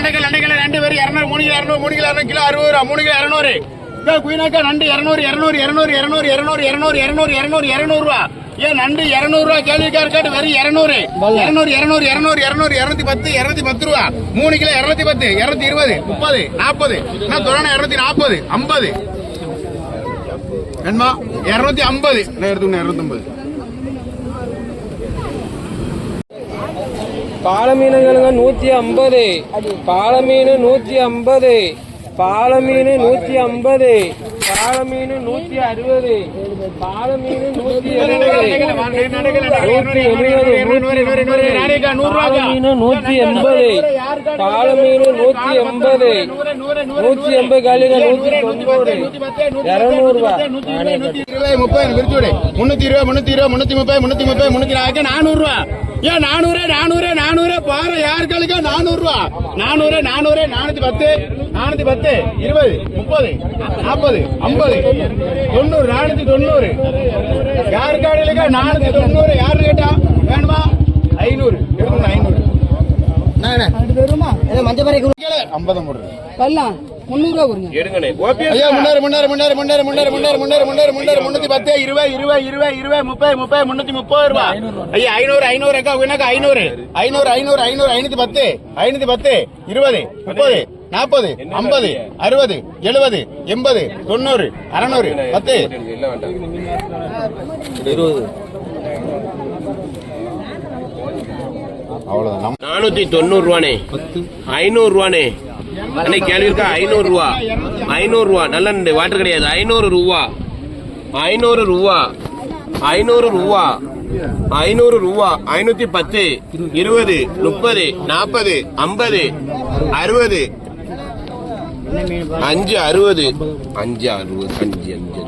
நண்டைகள் நண்டைகள் ரெண்டு பேரும் இரநூறு மூணு கிலோ இரநூறு மூணு கிலோ இரநூறு கிலோ அறுபது ரூபா மூணு கிலோ இரநூறு இதோ குயினாக்கா நண்டு இரநூறு இரநூறு இரநூறு இரநூறு இரநூறு இரநூறு இரநூறு இரநூறு இரநூறு ரூபா ஏன் நண்டு இரநூறு ரூபா கேள்விக்கா இருக்காட்டு வெறும் இரநூறு இரநூறு இரநூறு இரநூறு இரநூறு இருநூத்தி பத்து இருநூத்தி பத்து ரூபா மூணு கிலோ இருநூத்தி பத்து இருநூத்தி இருபது முப்பது நாற்பது நான் தொடன இருநூத்தி நாற்பது ஐம்பது வேணுமா இருநூத்தி ஐம்பது நான் எடுத்துக்கணும் இருநூத்தி ஐம்பது பால மீனுங்களுங்க நூத்தி ஐம்பது பால மீன் நூத்தி ஐம்பது பால மீன் நூத்தி ஐம்பது பால மீன் நூத்தி அறுபது பால மீன் நூத்தி பால மீன் நூத்தி எண்பது பால மீன் நூத்தி எண்பது நூத்தி எண்பது காலிங்க நூத்தி தொண்ணூறு இருநூறு ரூபாய் முப்பது முன்னூத்தி இருபது முன்னூத்தி இருபது முன்னூத்தி முப்பது முன்னூத்தி முப்பது முன்னூத்தி நாலு நானூறு ரூபா ஏன் நானூறு நானூறு நானூறு. பாரு யாருக்களுக்கு? நானூறு ரூபா நானூறு நானூறு. நானூத்தி பத்து. நானூத்தி பத்து. இருபது. முப்பது. நாற்பது ஐம்பது. தொண்ணூறு. நானூத்தி தொண்ணூறு. யாருக்காடுகளுக்கு நானூத்தி தொண்ணூறு. யாரு கேட்டா வேணுமா? ஐநூறு. எடுக்கணும் ஐநூறு. ஐம்பது போடுறது வரலாம் முந்நூறுரூவா கொடுங்க. ஐயா முன்னேறு முன்னேறு முன்னேறு முன்னேறு முன்னேறு முன்னேறு முன்னேறு முன்னேறு முன்னேறு முன்னூத்தி பத்து இருபது இருபது இருபது இருபது முப்பது முப்பது முன்னூத்தி முப்பது ரூபா. ஐயா ஐநூறு ஐநூறு அக்கா உனக்கு ஐநூறு. ஐநூறு ஐநூறு ஐநூறு ஐநூத்தி பத்து ஐநூத்தி பத்து இருபது முப்பது நாற்பது ஐம்பது அறுபது எழுபது எண்பது தொண்ணூறு அறநூறு பத்து. இருபது. நானூத்தி தொண்ணூறு ரூபானே ஐநூறு ரூபானே அன்னைக்கு கேள்வி இருக்கா ஐநூறு ரூபா. ஐநூறு ரூபா. நல்ல நண்டு வாட்டர் கிடையாது. ஐநூறு ரூபா. ஐநூறு ரூபா. ஐநூறு ரூபா. ஐநூறு ரூபா. ஐநூத்தி பத்து இருபது முப்பது நாற்பது ஐம்பது அறுபது. அஞ்சு அறுபது. அஞ்சு அறுபது. அஞ்சு அஞ்சு.